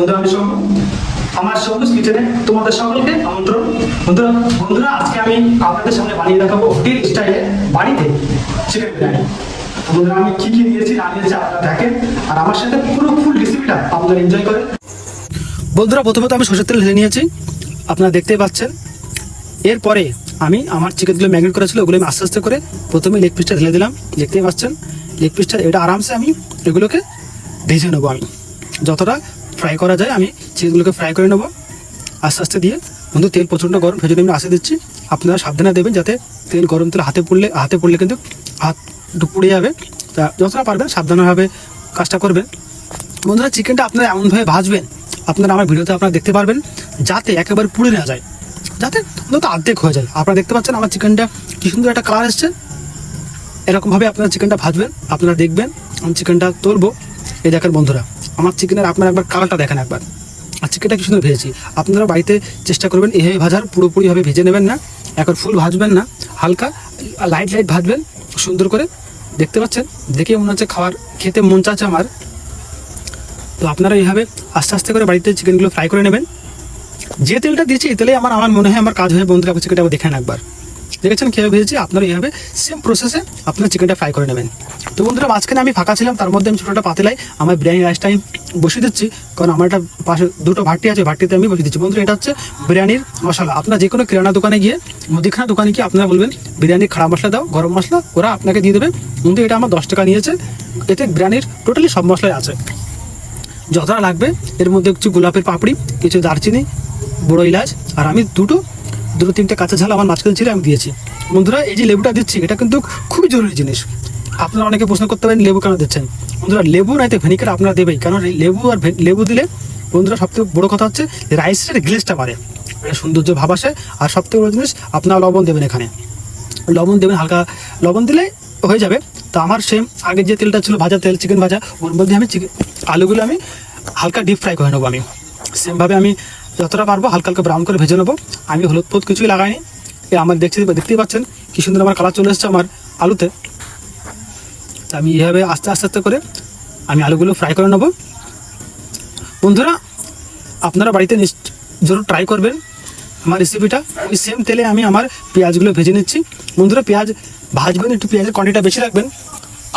বন্ধুরা, আমি সৌম্য আমার সবুজ কিচেনে তোমাদের সকলকে আমন্ত্রণ। বন্ধুরা বন্ধুরা, আজকে আমি আপনাদের সামনে বানিয়ে দেখাবো হোটেল স্টাইলে বাড়িতে চিকেন বিরিয়ানি। বন্ধুরা, আমি কি কি না আপনারা দেখেন। আর আমার সাথে পুরো ফুল রেসিপিটা আপনারা এনজয় করেন। বন্ধুরা, প্রথমত আমি সরষের তেল ঢেলে নিয়েছি। আপনারা দেখতেই পাচ্ছেন। এরপরে আমি আমার চিকেনগুলো ম্যাগনেট করেছিল, ওগুলো আমি আস্তে আস্তে করে প্রথমে লেগ পিসটা ঢেলে দিলাম। দেখতেই পাচ্ছেন লেগ পিসটা এটা আরামসে আমি এগুলোকে ভেজে নেব আমি। যতটা ফ্রাই করা যায়, আমি চিকেনগুলোকে ফ্রাই করে নেব। আস্তে আস্তে দিয়ে, বন্ধু, তেল প্রচণ্ড গরম ভেজে আমি আসে দিচ্ছি। আপনারা সাবধানে দেবেন যাতে তেল গরম তেল হাতে পড়লে হাতে পড়লে কিন্তু হাত পুড়ে যাবে। তা যতটা পারবেন সাবধানভাবে কাজটা করবেন। বন্ধুরা, চিকেনটা আপনারা এমনভাবে ভাজবেন, আপনারা আমার ভিডিওতে আপনারা দেখতে পারবেন, যাতে একেবারে পুড়ে না যায়। যাতে অন্তত অর্ধেক হয়ে যায়। আপনারা দেখতে পাচ্ছেন আমার চিকেনটা কি সুন্দর একটা কালার এসছে। এরকমভাবে আপনারা চিকেনটা ভাজবেন, আপনারা দেখবেন, আমি চিকেনটা তুলবো। এই দেখেন বন্ধুরা আমার চিকেনের আপনার একবার কালারটা দেখেন একবার। আর চিকেনটা কি সুন্দর ভেজেছি। আপনারা বাড়িতে চেষ্টা করবেন এভাবে ভাজার পুরোপুরিভাবে ভেজে নেবেন না। এখন ফুল ভাজবেন না। হালকা লাইট লাইট ভাজবেন, সুন্দর করে। দেখতে পাচ্ছেন? দেখে মনে হচ্ছে খাওয়ার, খেতে মন চাচ্ছে আমার। তো আপনারা এইভাবে আস্তে আস্তে করে বাড়িতে চিকেনগুলো ফ্রাই করে নেবেন। যে তেলটা দিয়েছি, এই তেলে আমার আমার মনে হয় আমার কাজ হয়ে, বন্ধুরা চিকেনটা দেখেন একবার। দেখেছেন কীভাবে ভেজেছি? আপনারা এইভাবে সেম প্রসেসে আপনারা চিকেনটা ফ্রাই করে নেবেন। তো বন্ধুরা, মাঝখানে আমি ফাঁকা ছিলাম, তার মধ্যে আমি ছোটোটা পাতিলাই আমার বিরিয়ানি রাইসটা আমি বসিয়ে দিচ্ছি, কারণ আমার একটা পাশে দুটো ভাটি আছে ভাটিতে আমি বসিয়ে দিচ্ছি। বন্ধুরা, এটা হচ্ছে বিরিয়ানির মশলা। আপনারা যে কোনো কিরানা দোকানে গিয়ে, মুদিখানা দোকানে গিয়ে আপনারা বলবেন, বিরিয়ানির খারাপ মশলা দাও, গরম মশলা, ওরা আপনাকে দিয়ে দেবে। কিন্তু এটা আমার দশ টাকা নিয়েছে। এতে বিরিয়ানির টোটালি সব মশলাই আছে। যতটা লাগবে, এর মধ্যে কিছু গোলাপের পাপড়ি, কিছু দারচিনি, বড় ইলাচ আর আমি দুটো দুটো তিনটে কাঁচা ঝাল আমার মাঝখানে ছিল, আমি দিয়েছি। বন্ধুরা, এই যে লেবুটা দিচ্ছি, এটা কিন্তু খুবই জরুরি জিনিস। আপনারা অনেকে প্রশ্ন করতে পারেন, লেবু কেন দিচ্ছেন? বন্ধুরা, লেবু নাইতে ভেনিকার আপনারা দেবেই। কারণ লেবু আর লেবু দিলে, বন্ধুরা, সবথেকে বড় কথা হচ্ছে, রাইসের গ্লেসটা বাড়ে। এটা সৌন্দর্য ভাব আসে। আর সবথেকে বড় জিনিস, আপনারা লবণ দেবেন এখানে। লবণ দেবেন হালকা। লবণ দিলে হয়ে যাবে। তো আমার সেম আগে যে তেলটা ছিল, ভাজা তেল চিকেন ভাজা, ওর মধ্যে আমি চিকেন আলুগুলো আমি হালকা ডিপ ফ্রাই করে নেব আমি। সেমভাবে আমি যতটা পারব, হালকা হালকা ব্রাউন করে ভেজে নেব। আমি হলুদ ফলুদ কিছুই লাগাইনি। আমার দেখছি দেখতেই পাচ্ছেন, কি সুন্দর আমার কালার চলে এসছে আমার আলুতে। তা আমি এইভাবে আস্তে আস্তে আস্তে করে আমি আলুগুলো ফ্রাই করে নেব। বন্ধুরা, আপনারা বাড়িতে জরুর ট্রাই করবেন আমার রেসিপিটা ওই সেম তেলে আমি আমার পেঁয়াজগুলো ভেজে নিচ্ছি। বন্ধুরা, পেঁয়াজ ভাজবেন, একটু পেঁয়াজের কোয়ান্টিটা বেশি রাখবেন।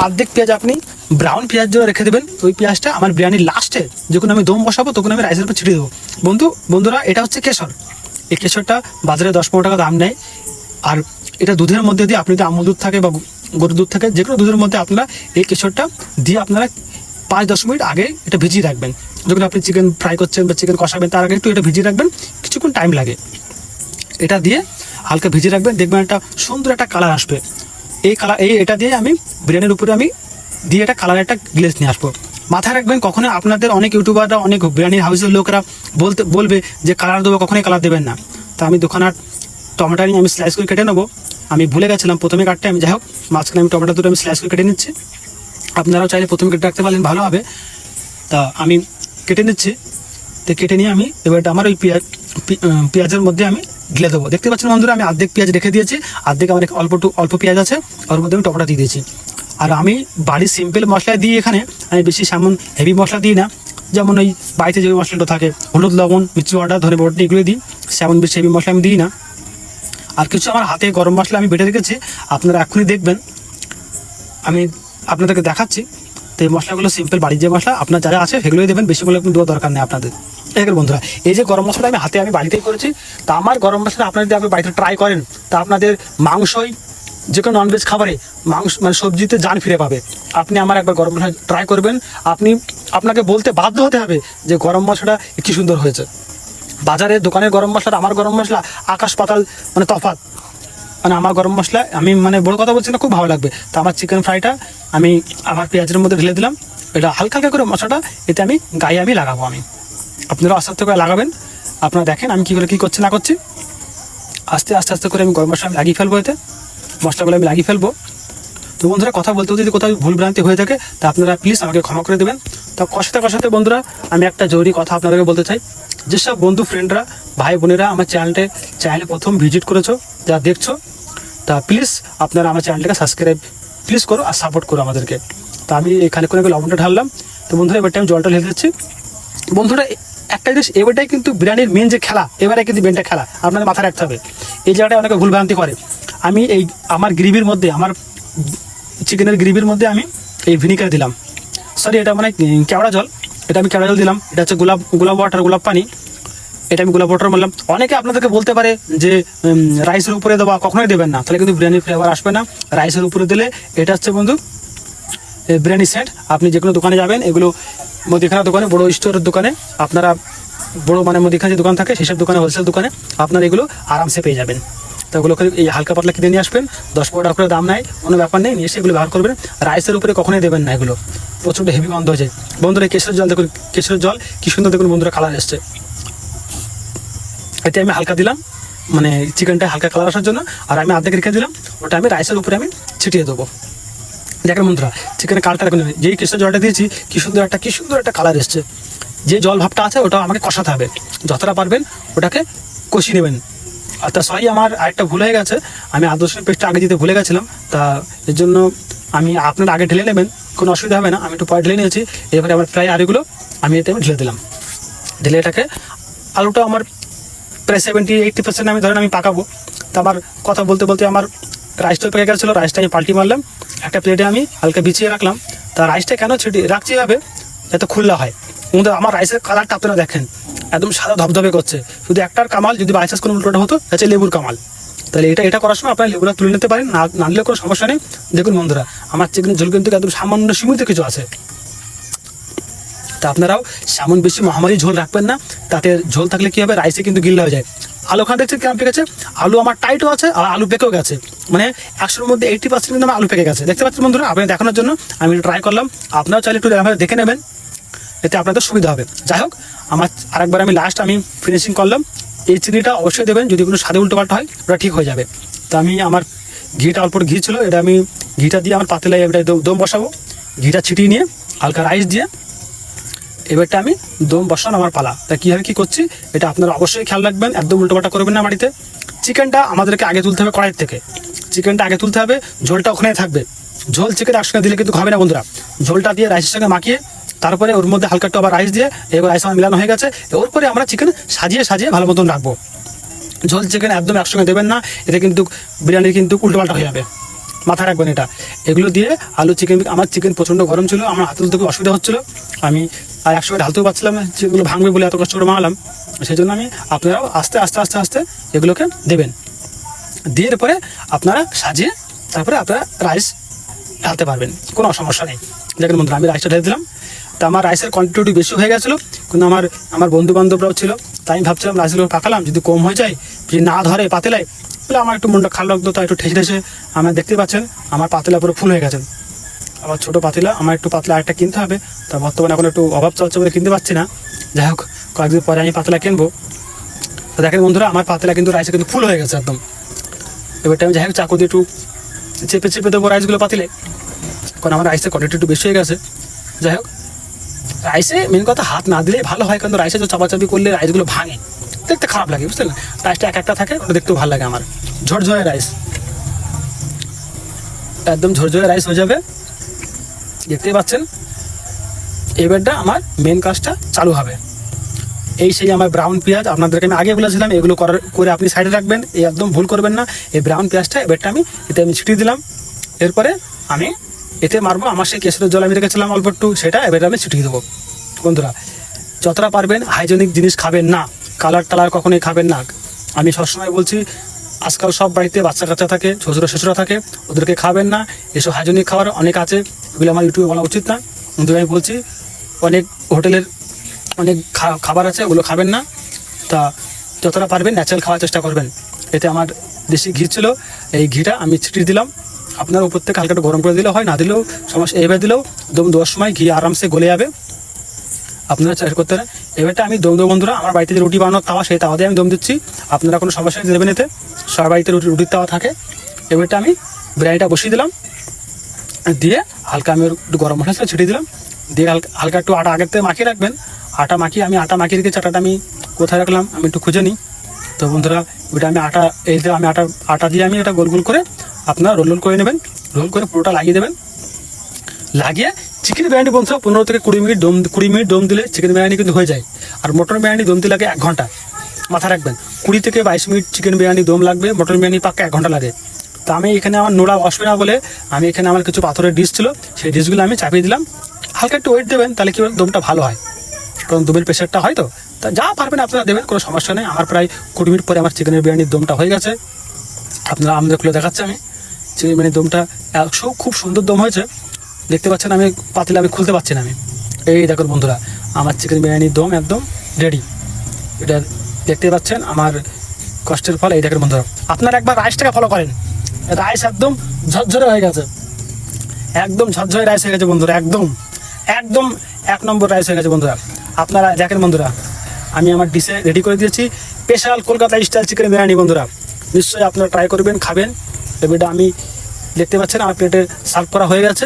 অর্ধেক পেঁয়াজ আপনি ব্রাউন পেঁয়াজ জন্য রেখে দেবেন। ওই পেঁয়াজটা আমার বিরিয়ানির লাস্টে যখন আমি দম বসাবো, তখন আমি রাইসের উপর ছিটিয়ে দেবো। বন্ধু, বন্ধুরা, এটা হচ্ছে কেশর। এই কেশরটা বাজারে দশ পনেরো টাকা দাম নেয়। আর এটা দুধের মধ্যে দিয়ে আপনি যদি আমুল দুধ থাকে বা গরুর দুধ থাকে যে কোনো দুধের মধ্যে আপনারা এই কেশরটা দিয়ে আপনারা পাঁচ দশ মিনিট আগে এটা ভিজিয়ে রাখবেন। যখন আপনি চিকেন ফ্রাই করছেন বা চিকেন কষাবেন, তার আগে একটু এটা ভিজিয়ে রাখবেন, কিছুক্ষণ টাইম লাগে। এটা দিয়ে হালকা ভিজিয়ে রাখবেন, দেখবেন একটা সুন্দর একটা কালার আসবে। এই কালার এই এটা দিয়ে আমি বিরিয়ানির উপরে আমি দিয়ে একটা কালার একটা গ্লেজ নিয়ে আসব। মাথায় রাখবেন, কখনো আপনাদের অনেক ইউটিউবাররা, অনেক বিরিয়ানির হাউসের লোকরা বলতে, বলবে যে কালার দেবো, কখনোই কালার দেবেন না। তা আমি দোকানার টমেটো নিয়ে আমি স্লাইস করে কেটে নেব। আমি ভুলে গেছিলাম প্রথমে কাটতে আমি যাই হোক মাঝখানে আমি টমেটো দুটো আমি স্লাইস করে কেটে নিচ্ছি। আপনারাও চাইলে প্রথমে কেটে রাখতে পারলেন ভালো হবে। তা আমি কেটে নিচ্ছি। তো কেটে নিয়ে আমি এবার আমার ওই পেঁয়াজ পেঁয়াজের মধ্যে আমি ঢেলে দেবো। দেখতে পাচ্ছেন বন্ধুরা, আমি অর্ধেক পেঁয়াজ রেখে দিয়েছি, অর্ধেক আমার অল্প অল্প পেঁয়াজ আছে, ওর মধ্যে আমি টপটা দিয়ে দিয়েছি। আর আমি বাড়ির সিম্পল মশলা দিই এখানে, আমি বেশি সেমন হেভি মশলা দিই না। যেমন ওই বাড়িতে যে মশলাটা থাকে, হলুদ, লবণ মিচু পাউডার ধরে বটে এগুলো দিই। সেমন বেশি হেভি মশলা আমি দিই না। আর কিছু আমার হাতে গরম মশলা আমি বেটে রেখেছি। আপনারা এখনই দেখবেন। আমি আপনাদেরকে দেখাচ্ছি। তো এই মশলাগুলো সিম্পল বাড়ির যে মশলা, আপনার যারা আছে, সেগুলোই দেবেন। বেশি করে দেওয়া দরকার নেই আপনাদের। এখানে বন্ধুরা, এই যে গরম মশলা আমি হাতে আমি বাড়িতেই করেছি। তা আমার গরম মশলা আপনারা যদি আপনি বাড়িতে ট্রাই করেন, তা আপনাদের মাংসই যে কোনো ননভেজ খাবারে মাংস মানে সবজিতে যান ফিরে পাবে। আপনি আমার একবার গরম মশলা ট্রাই করবেন। আপনি আপনাকে বলতে বাধ্য হতে হবে যে গরম মশলাটা কি সুন্দর হয়েছে। বাজারে দোকানের গরম মশলা, আমার গরম মশলা, আকাশ পাতাল মানে তফাৎ। মানে আমার গরম মশলা, আমি মানে বড় কথা বলছি না, খুব ভালো লাগবে। তো আমার চিকেন ফ্রাইটা আমি আমার পেঁয়াজের মধ্যে ঢেলে দিলাম। এটা হালকা হালকা করে মশলাটা, এতে আমি গায়ে আমি লাগাবো আমি। আপনারা আস্তে আস্তে করে লাগাবেন। আপনারা দেখেন আমি কী করে, কী করছি, না করছি। আস্তে আস্তে আস্তে করে আমি গরম মশলা আমি লাগিয়ে ফেলব এতে। মশলাগুলো আমি লাগিয়ে ফেলব। তো বন্ধুরা, কথা বলতে যদি কোথাও ভুল ভ্রান্তি হয়ে থাকে, তা আপনারা প্লিজ আমাকে ক্ষমা করে দেবেন। তা কষাতে কষাতে বন্ধুরা, আমি একটা জরুরি কথা আপনাদেরকে বলতে চাই। যেসব বন্ধু ফ্রেন্ডরা ভাই বোনেরা আমার চ্যানেলটা চ্যানেলে প্রথম ভিজিট করেছ, যা দেখছ, তা প্লিজ আপনারা আমার চ্যানেলটাকে সাবস্ক্রাইব প্লিজ করো আর সাপোর্ট করো আমাদেরকে। তা আমি এখানে করে লবণটা ঢাললাম। তো বন্ধুরা এবার আমি জলটা ঢেলে দিচ্ছি। বন্ধুরা, একটা জিনিস, এবারটাই কিন্তু বিরিয়ানির মেন যে খেলা, এবারে কিন্তু মেনটা খেলা, আপনাদের মাথায় রাখতে হবে। এই জায়গাটায় অনেকে ভুলভ্রান্তি করে। আমি এই, আমার গ্রেভির মধ্যে, আমার চিকেনের গ্রেভির মধ্যে আমি এই ভিনিগার দিলাম। সরি এটা মানে কেওড়া জল। এটা আমি কেওড়া দিলাম। এটা হচ্ছে গোলাপ গোলাপ ওয়াটার গোলাপ পানি। এটা আমি গোলাপ ওয়াটার বললাম অনেকে আপনাদেরকে বলতে পারে যে রাইসের উপরে দেওয়া কখনোই দেবেন না। তাহলে কিন্তু বিরিয়ানির ফ্লেভার আসবে না। রাইসের উপরে দিলে এটা হচ্ছে বন্ধু বিরিয়ানি সেট আপনি যে কোনো দোকানে যাবেন, এগুলো মুদিখানা দোকানে, বড় স্টোরের দোকানে, আপনারা বড় মানে মুদিখানা যে দোকান থাকে সেসব দোকানে হোলসেল দোকানে, আপনারা এগুলো আরামসে পেয়ে যাবেন। তো ওগুলো করে এই হালকা পাতলা কিনে নিয়ে আসবেন, দশ পনেরো টাকা করে দাম নেয় কোনো ব্যাপার নেই, নিয়ে এসে এগুলো ব্যবহার করবেন। রাইসের উপরে কখনোই দেবেন না এগুলো। প্রচণ্ড হেভি গন্ধ হয়ে যায় বন্ধুরা, কেশরের জল দেখুন, কেশরের জল, কি সুন্দর দেখুন বন্ধুরা কালার এসছে। এতে আমি হালকা দিলাম মানে চিকেনটা হালকা কালার আসার জন্য, আর আমি আর্ধেক রেখে দিলাম, ওটা আমি রাইসের উপরে আমি ছিটিয়ে দেবো। দেখেন বন্ধুরা চিকেনের কালারটা দেখুন যেই কেসের জলটা দিয়েছি, কি সুন্দর একটা, কি সুন্দর একটা কালার এসছে। যে জল ভাবটা আছে ওটা আমাকে কষাতে হবে। যতটা পারবেন, ওটাকে কষিয়ে নেবেন। তা সরি আমার আরেকটা ভুল হয়ে গেছে। আমি আদর্শ পেস্টটা আগে দিতে ভুলে গেছিলাম। তা এর জন্য আমি আপনার আগে ঢেলে নেবেন, কোনো অসুবিধা হবে না। আমি একটু পরে ঢেলে নিয়েছি। এরপরে আমার প্রায় আলুগুলো আমি এতে আমি ঢেলে দিলাম। ঢেলে এটাকে আলুটা আমার প্রায় সেভেন্টি এইটটি পার্সেন্ট আমি ধরেন আমি পাকাবো। তা আমার কথা বলতে বলতে আমার রাইসটাও পেকে গেছিল। রাইসটা আমি পাল্টি মারলাম। একটা প্লেটে আমি হালকা বিছিয়ে রাখলাম। তা রাইসটা কেন ছিটি রাখছি হবে যাতে খুল্লা হয়। কিন্তু আমার রাইসের কালারটা আপনারা দেখেন। একদম সাদা ধবধবে করছে। শুধু একটার কামাল, যদি বাইচান্স কোনো উল্টোটা হতো হচ্ছে লেবুর কামাল। তাহলে এটা এটা করার সময় আপনারা লেবুটা তুলে নিতে পারেন, না না নিলেও কোনো সমস্যা নেই। দেখুন বন্ধুরা, আমার চিকেনের ঝোল কিন্তু একদম সামান্য সীমিত কিছু আছে। তা আপনারাও সেমন বেশি মহামারী ঝোল রাখবেন না, তাতে ঝোল থাকলে কী হবে? রাইসে কিন্তু গিল্লা হয়ে যায়। আলু খান দেখছেন কেমন পেকেছে? আলু আমার টাইটও আছে, আর আলু পেকেও গেছে। মানে একশোর মধ্যে এইটি পার্সেন্ট কিন্তু আমার আলু পেকে গেছে। দেখতে পাচ্ছেন বন্ধুরা আপনি দেখানোর জন্য আমি ট্রাই করলাম। আপনারাও চাইলে একটু দেখে নেবেন। এতে আপনাদের সুবিধা হবে। যাই হোক, আমার আরেকবার আমি লাস্ট আমি ফিনিশিং করলাম। এই চিনিটা অবশ্যই দেবেন, যদি কোনো স্বাদে উল্টো পাল্টা হয়, ওটা ঠিক হয়ে যাবে। তো আমি আমার ঘিটা অল্প ঘি ছিল, এটা আমি ঘিটা দিয়ে আমার পাতলায় এটা দম- বসাবো। ঘিটা ছিটিয়ে নিয়ে, হালকা রাইস দিয়ে এবারটা আমি দম বসানো আমার পালা। তা কীভাবে কী করছি, এটা আপনারা অবশ্যই খেয়াল রাখবেন, একদম উল্টোপাল্টা করবেন না বাড়িতে। চিকেনটা আমাদেরকে আগে তুলতে হবে কড়াইয়ের থেকে। চিকেনটা আগে তুলতে হবে, ঝোলটা ওখানেই থাকবে। ঝোল চিকেন একসঙ্গে দিলে কিন্তু হবে না বন্ধুরা। ঝোলটা দিয়ে রাইসের সঙ্গে মাখিয়ে তারপরে ওর মধ্যে হালকা একটু আবার রাইস দিয়ে এবার রাইস আমার মিলানো হয়ে গেছে। ওর পরে আমরা চিকেন সাজিয়ে সাজিয়ে ভালো মতন রাখব। ঝোল চিকেন একদম একসঙ্গে দেবেন না, এতে কিন্তু বিরিয়ানির কিন্তু উল্টোপাল্টা হয়ে যাবে। মাথায় রাখবেন এটা। এগুলো দিয়ে আলু চিকেন আমার চিকেন প্রচণ্ড গরম ছিল, আমার হাতে তুলতে অসুবিধা হচ্ছিল। আমি আর একসঙ্গে ঢালতেও পারছিলাম যেগুলো ভাঙবে বলে এত কষ্ট করে বানালাম সেই জন্য আমি আপনারাও আস্তে আস্তে আস্তে আস্তে এগুলোকে দেবেন। দিয়ে পরে আপনারা সাজিয়ে তারপরে আপনারা রাইস ঢালতে পারবেন। কোনো সমস্যা নেই। দেখেন বন্ধুরা, আমি রাইসটা ঢেলে দিলাম। তা আমার রাইসের কোয়ান্টিটি বেশি হয়ে গেছিল, কিন্তু আমার আমার বন্ধু বান্ধবরাও ছিল, তাই আমি ভাবছিলাম রাইসগুলো পাকালাম, যদি কম হয়ে যায়, যদি না ধরে পাতেলায় তাহলে আমার একটু মনটা খারাপ লাগতো, তাই একটু ঠেসে ঠেসে আমার দেখতে পাচ্ছেন, আমার পাতলা পুরো ফুল হয়ে গেছে। আবার ছোটো পাতিলা, আমার একটু পাতলা আরেকটা কিনতে হবে, তা বর্তমানে এখন একটু অভাব চলছে বলে কিনতে পারছি না। যাই হোক, কয়েকদিন পরে আমি পাতলা কিনবো। তো দেখেন বন্ধুরা, আমার পাতলা কিন্তু রাইসে কিন্তু ফুল হয়ে গেছে একদম। এবারটা আমি যাই হোক, চাকু দিয়ে একটু চেপে চেপে দেবো রাইসগুলো পাতিলে, কারণ আমার রাইসের কোয়ান্টিটি একটু বেশি হয়ে গেছে। যাই হোক রাইসে মেন কথা হাত না দিলেই ভালো হয়, কারণ রাইসে তো চাপাচাপি করলে রাইসগুলো ভাঙে। দেখতে খারাপ লাগে, বুঝতে না রাইসটা এক একটা থাকে, ওটা দেখতেও ভালো লাগে আমার। ঝরঝরে রাইস একদম ঝরঝরে রাইস হয়ে যাবে। দেখতেই পাচ্ছেন? এবারটা আমার মেন কাজটা চালু হবে। এই সেই আমার ব্রাউন পেঁয়াজ, আপনাদেরকে আমি আগে বলেছিলাম, এগুলো করার, করে আপনি সাইডে রাখবেন, এই একদম ভুল করবেন না। এই ব্রাউন পেঁয়াজটা এবারটা আমি এতে আমি ছিটিয়ে দিলাম। এরপরে আমি এতে মারবো, আমার সেই কেশরের জল আমি রেখেছিলাম অল্প একটু, সেটা এবার আমি ছিটিয়ে দেবো। বন্ধুরা, যতটা পারবেন হাইজেনিক জিনিস খাবেন না কালার টালার কখনোই খাবেন না। আমি সবসময় বলছি, আজকাল সব বাড়িতে বাচ্চা কাচ্চা থাকে, শ্বশুরা শ্বশুরা থাকে, ওদেরকে খাবেন না। এসব হাইজেনিক খাবার অনেক আছে, এগুলো আমার ইউটিউবে বলা উচিত না। কিন্তু আমি বলছি, অনেক হোটেলের অনেক খাবার আছে, ওগুলো খাবেন না। তা যতটা পারবেন ন্যাচারাল খাওয়ার চেষ্টা করবেন। এতে আমার দেশি ঘি ছিল, এই ঘিটা আমি ছিটিয়ে দিলাম। আপনার উপর থেকে হালকা গরম করে দিলেও হয়, না দিলেও সমস্যা এবার দিলেও দম দেওয়ার সময় ঘি আরামসে গলে যাবে। আপনারা চাষ করতে পারেন। এবারটা আমি দম দেবো বন্ধুরা, আমার বাড়িতে যে রুটি বানানোর তাওয়া, সেই তাওয়া দিয়ে আমি দম দিচ্ছি। আপনারা কোনো সমস্যা দেবেন এতে। সবার বাড়িতে রুটি রুটির তাওয়া থাকে। এবারটা আমি বিরিয়ানিটা বসিয়ে দিলাম। দিয়ে হালকা আমি একটু গরম মশলা ছিটিয়ে দিলাম। দিয়ে হালকা হালকা একটু আটা আগের থেকে মাখিয়ে রাখবেন। আটা মাখিয়ে আমি আটা মাখিয়ে রেখেছি আটাটা আমি কোথায় রাখলাম? আমি একটু খুঁজে নিই। তো বন্ধুরা ওইটা আমি আটা এই আমি আটা আটা দিয়ে আমি এটা গোল গোল করে আপনারা রোল রোল করে নেবেন রোল করে পুরোটা লাগিয়ে দেবেন। লাগিয়ে চিকেন বিরিয়ানি বন্ধুরা পনেরো থেকে কুড়ি মিনিট দম কুড়ি মিনিট দম দিলে চিকেন বিরিয়ানি কিন্তু হয়ে যায়। আর মটন বিরিয়ানি দমতে লাগে এক ঘণ্টা মাথা রাখবেন। কুড়ি থেকে বাইশ মিনিট চিকেন বিরিয়ানি দম লাগবে, মটন বিরিয়ানি পাক্কা এক ঘণ্টা লাগে। তো আমি এখানে আমার নোড়া বসবে না বলে আমি এখানে আমার কিছু পাথরের ডিশ ছিল, সেই ডিশগুলো আমি চাপিয়ে দিলাম। হালকা একটু ওয়েট দেবেন, তাহলে কি দমটা ভালো হয়। কারণ দমের প্রেশারটা হয় তো। তা যা পারবেন আপনারা দেবেন, কোনো সমস্যা নেই। আমার প্রায় কুড়ি মিনিট পরে আমার চিকেনের বিরিয়ানির দমটা হয়ে গেছে। আপনারা আমাদের খুলে দেখাচ্ছে আমি। চিকেন বিরিয়ানির দমটা, একশো খুব সুন্দর দম হয়েছে। দেখতে পাচ্ছেন আমি, পাতিলে আমি খুলতে পারছি না আমি। এই দেখুন বন্ধুরা, আমার চিকেন বিরিয়ানির দম একদম রেডি এটা দেখতে পাচ্ছেন আমার কষ্টের ফল, এই দেখেন বন্ধুরা। আপনারা একবার রাইসটাকে ফলো করেন। রাইস একদম ঝরঝরে হয়ে গেছে। একদম ঝরঝরে রাইস হয়ে গেছে বন্ধুরা, একদম। একদম এক নম্বর রাইস হয়ে গেছে বন্ধুরা। আপনারা দেখেন বন্ধুরা, আমি আমার ডিশে রেডি করে দিয়েছি। Special Kolkata style chicken biryani বন্ধুরা। নিশ্চয়ই আপনারা ট্রাই করবেন, খাবেন। এটা আমি দেখতে পাচ্ছেন, আমার প্লেটে সার্ভ করা হয়ে গেছে।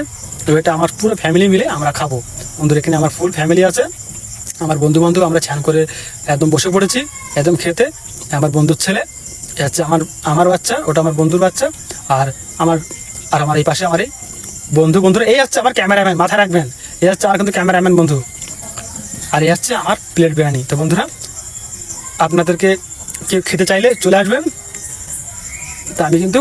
এটা আমার পুরো ফ্যামিলি মিলে আমরা খাব। বন্ধুরা, এখানে আমার ফুল ফ্যামিলি আছে। আমার বন্ধু বান্ধব আমরা ছ্যান করে একদম বসে পড়েছি, একদম খেতে। আমার বন্ধুর ছেলে হচ্ছে আমার আমার বাচ্চা, ওটা আমার বন্ধুর বাচ্চা। আর আমার আর আমার এই পাশে আমার এই বন্ধু। বন্ধুরা, এই হচ্ছে আমার ক্যামেরাম্যান মাথায় রাখবেন। এই হচ্ছে আমার কিন্তু ক্যামেরাম্যান বন্ধু। আর এই হচ্ছে আমার প্লেট বিরিয়ানি। তো বন্ধুরা, আপনাদেরকে কেউ খেতে চাইলে চলে আসবেন। তা আমি কিন্তু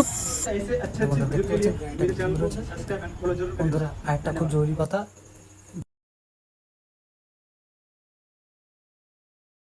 বন্ধুরা আরেকটা খুব জরুরি কথা